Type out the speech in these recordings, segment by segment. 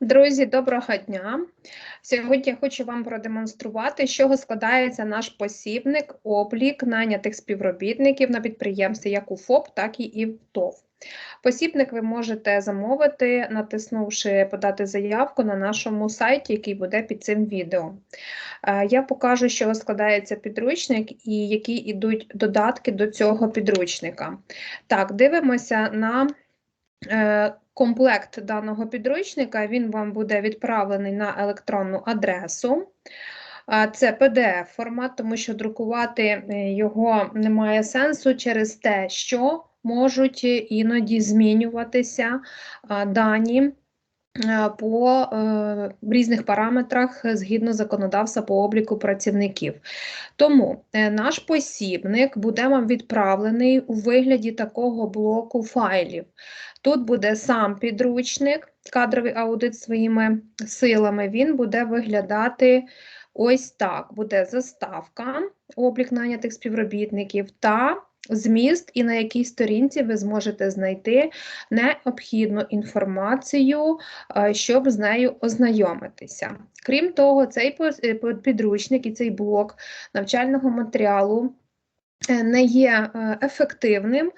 Друзі, доброго дня! Сьогодні я хочу вам продемонструвати, з чого складається наш посібник, облік найнятих співробітників на підприємстві як у ФОП, так і в ТОВ. Посібник ви можете замовити, натиснувши подати заявку на нашому сайті, який буде під цим відео. Е, Я покажу, чого складається підручник і які йдуть додатки до цього підручника. Так, дивимося на комплект даного підручника. Він вам буде відправлений на електронну адресу. Це PDF-формат, тому що друкувати е, його немає сенсу через те, що можуть іноді змінюватися дані е, по е, різних параметрах згідно законодавства по обліку працівників. Тому е, наш посібник буде вам відправлений у вигляді такого блоку файлів. Тут буде сам підручник, кадровий аудит своїми силами. Він буде виглядати ось так: буде заставка, облік нанятих співробітників та зміст, і на якій сторінці ви зможете знайти необхідну інформацію, е, щоб з нею ознайомитися. Крім того, цей е, підручник і цей блок навчального матеріалу. Е, Не є е, ефективним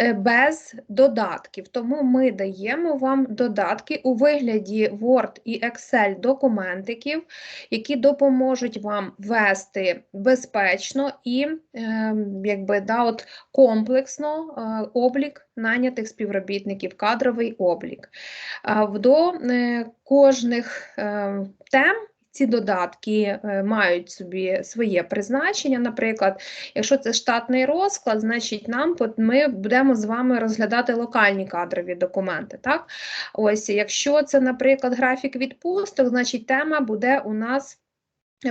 е, без додатків, тому ми даємо вам додатки у вигляді Word і Excel документиків, які допоможуть вам вести безпечно і якби, да, от комплексно облік нанятих співробітників, кадровий облік. До кожних тем ці додатки е, мають собі своє призначення. Наприклад, якщо це штатний розклад, значить нам ми будемо з вами розглядати локальні кадрові документи. Так? Ось, якщо це, наприклад, графік відпусток, значить тема буде у нас.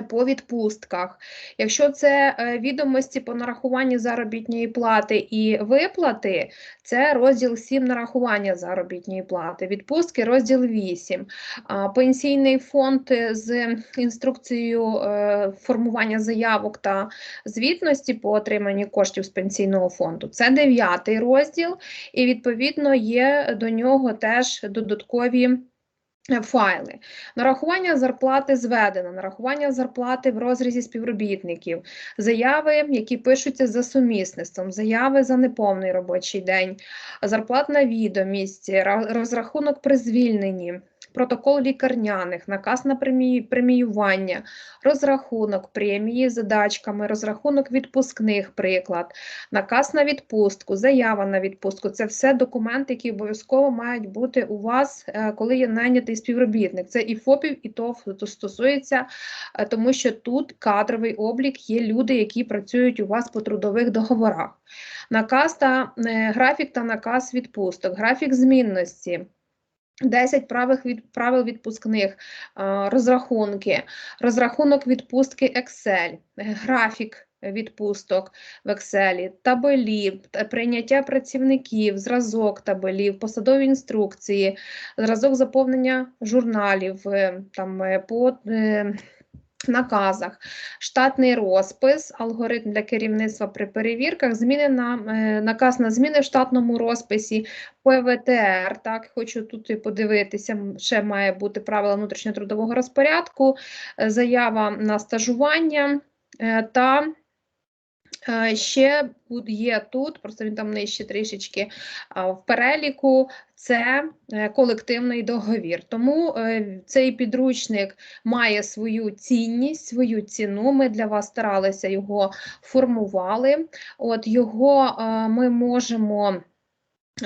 По відпустках. Якщо це е, відомості по нарахуванню заробітної плати і виплати, це розділ 7 нарахування заробітної плати, відпустки розділ 8. А, Пенсійний фонд е, з інструкцією е, формування заявок та звітності по отриманню коштів з пенсійного фонду. Це дев'ятий розділ, і відповідно є до нього теж додаткові. Е, Файли. Нарахування зарплати зведено, нарахування зарплати в розрізі співробітників, заяви, які пишуться за сумісництвом, заяви за неповний робочий день, зарплатна відомість, розрахунок при звільненні, протокол лікарняних, наказ на преміювання, розрахунок премії задачками, розрахунок відпускних приклад, наказ на відпустку, заява на відпустку це все документи, які обов'язково мають бути у вас, е, коли є найнятий співробітник. Це і ФОПів, і ТОВ то стосується, е, тому що тут кадровий облік є люди, які працюють у вас по трудових договорах. Наказ та е, графік та наказ відпусток, графік змінності. 10 правих від, правил відпускних, розрахунки, розрахунок відпустки Excel, графік відпусток в Excel, табелі, прийняття працівників, зразок табелів, посадові інструкції, зразок заповнення журналів е, там, е, по е, наказах, штатний розпис, алгоритм для керівництва при перевірках, зміни е, наказ на зміни в штатному розписі, ПВТР, так, хочу тут і подивитися, ще має бути правила внутрішньотрудового розпорядку, е, заява на стажування е, та ще є тут, просто він там нижче трішечки в переліку, це е, колективний договір. Тому е, цей підручник має свою цінність, свою ціну. Ми для вас старалися його формували. От його е, ми можемо.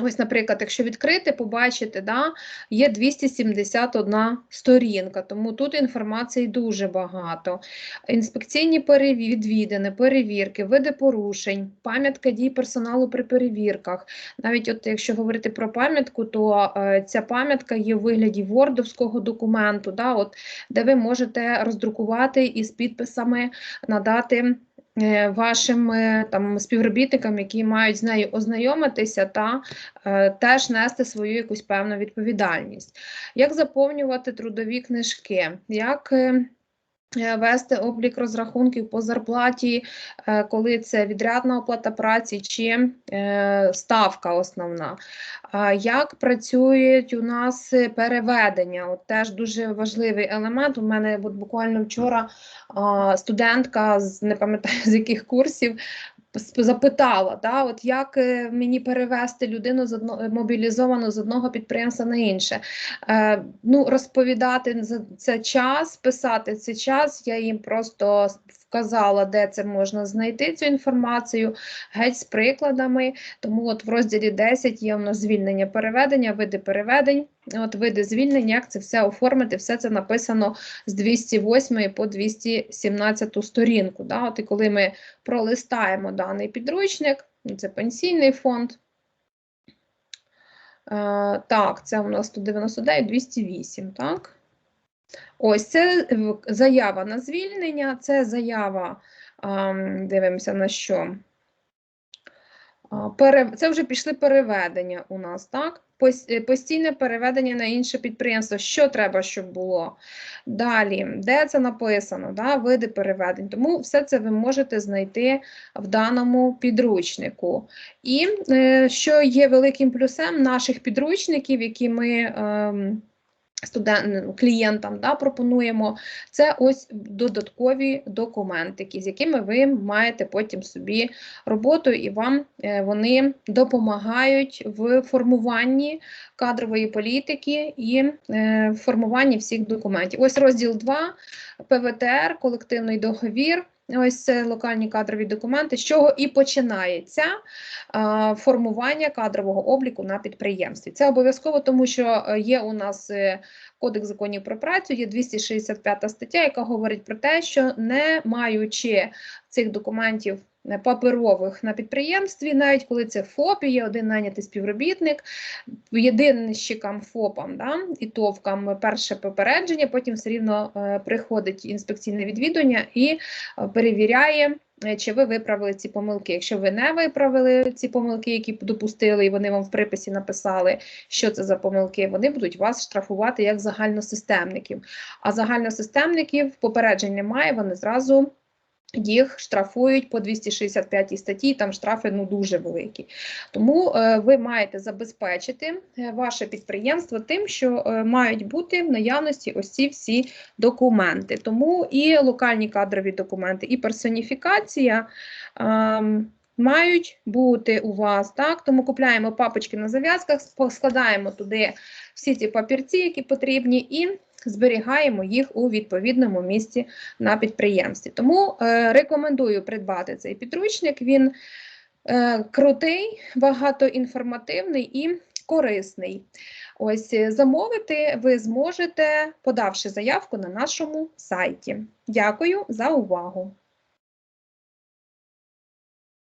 Ось, наприклад, якщо відкрити, побачите, да, є 271 сторінка, тому тут інформації дуже багато. Інспекційні відвідини, перевірки, види порушень, пам'ятка дій персоналу при перевірках. Навіть от якщо говорити про пам'ятку, то е, ця пам'ятка є в вигляді вордовського документу, да, от, де ви можете роздрукувати із підписами надати вашим е, там співробітникам, які мають з нею ознайомитися та е, теж нести свою якусь певну відповідальність. Як заповнювати трудові книжки? Як е, е, вести облік розрахунків по зарплаті, е, коли це відрядна оплата праці чи е, ставка основна. Як працюють у нас переведення? От теж дуже важливий елемент. У мене от буквально вчора студентка з не пам'ятаю з яких курсів запитала, да, от як е, мені перевести людину з одного мобілізовану з одного підприємства на інше. Е, ну, розповідати за це час, писати це час. Я їм просто вказала, де це можна знайти цю інформацію, геть з прикладами. Тому от в розділі 10 є у нас звільнення переведення, види переведень. От види звільнення, як це все оформити, все це написано з 208 по 217 сторінку. Да? От і коли ми пролистаємо даний підручник, це пенсійний фонд. Е, так, це у нас 199, 208, так? Ось це заява на звільнення, це заява, дивимося на що. Це вже пішли переведення у нас, так? Е, Постійне переведення на інше підприємство. Що треба, щоб було? Далі, де це написано? Да? Види переведень. Тому все це ви можете знайти в даному підручнику. І е, що є великим плюсом наших підручників, які ми. Студент, клієнтам да, пропонуємо, це ось додаткові документики, з якими ви маєте потім собі роботу, і вам е, вони допомагають в формуванні кадрової політики і е, формуванні всіх документів. Ось розділ 2 ПВТР, колективний договір. Ось це локальні кадрові документи, з чого і починається формування кадрового обліку на підприємстві. Це обов'язково, тому що е, є у нас е, Кодекс законів про працю, є 265 стаття, яка говорить про те, що не маючи цих документів е, паперових на підприємстві, навіть коли це ФОП, є один найнятий співробітник, єдинщикам ФОПам да, і ТОВкам перше попередження, потім все рівно е, приходить інспекційне відвідування і е, перевіряє. Е, Чи ви виправили ці помилки? Якщо ви не виправили ці помилки, які допустили, і вони вам в приписі написали, що це за помилки, вони будуть вас штрафувати як загальносистемників. А загальносистемників попереджень немає, вони зразу їх штрафують по 265 статті, там штрафи ну дуже великі. Тому е, ви маєте забезпечити е, ваше підприємство тим, що е, мають бути в наявності ось ці всі документи. Тому і локальні кадрові документи, і персоніфікація. ем, Мають бути у вас, так? Тому купляємо папочки на зав'язках, складаємо туди всі ці папірці, які потрібні, і зберігаємо їх у відповідному місці на підприємстві. Тому е, рекомендую придбати цей підручник. Він е, крутий, багатоінформативний і корисний. Ось е, замовити ви зможете, подавши заявку на нашому сайті. Дякую за увагу!